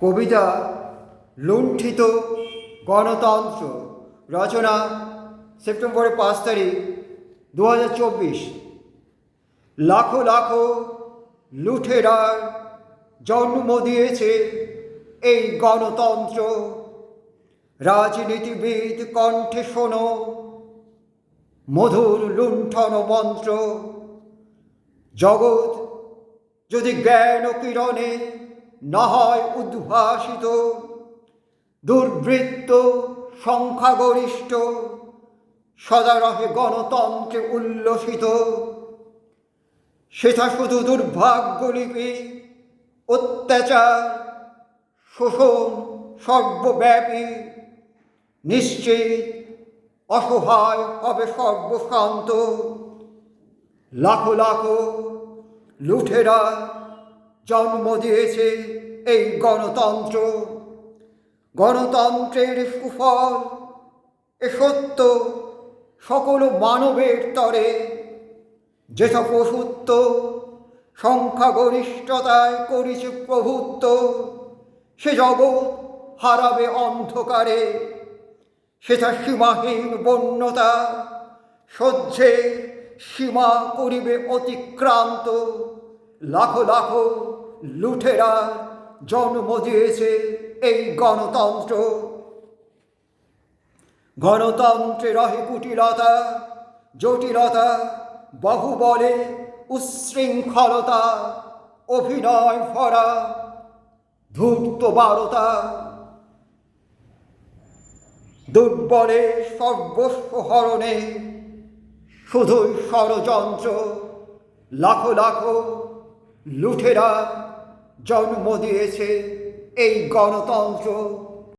কবিতা লুণ্ঠিত গণতন্ত্র রচনা সেপ্টেম্বরের পাঁচ তারিখ দু হাজার চব্বিশ। লাখো লাখো লুঠেরার জন্ম দিয়েছে এই গণতন্ত্র। রাজনীতিবিদ কণ্ঠে শোনো, মধুর লুণ্ঠন মন্ত্র। জগৎ যদি জ্ঞান কিরণে না হয় উদ্ভাসিত, দুর্বৃত্ত, সংখ্যাগরিষ্ঠ সদা রহে গণতন্ত্রে উল্লসিত। সেটা শুধু দুর্ভাগ্য লিপি অত্যাচার, শোষণ, সর্বব্যাপী। নিশ্চিত অসহায় হবে সর্বশান্ত। লাখো লাখো লুঠেরা জন্ম দিয়েছে এই গণতন্ত্র। গণতন্ত্রের সুফল, এ সত্য সকল মানবের তরে। যেসব পশুত্ব সংখ্যাগরিষ্ঠতায় করেছে প্রভুত্ব, সে জগৎ হারাবে অন্ধকারে। সেটা সীমাহীন বন্যতা সহ্যে সীমা করিবে অতিক্রান্ত। লাখো লাখো লুঠেরা জন্ম দিয়েছে এই গণতন্ত্র। গণতন্ত্রে রহে কুটিলতা, জটিলতা, বাহুবলে, উচ্ছৃঙ্খলতা, অভিনয় ভরা, ধূর্ত বারতা। দুর্বলে সর্বস্ব হরণে শুধুই ষড়যন্ত্র, লাখো লাখো লুঠেরা জন্ম দিয়েছে এই গণতন্ত্র।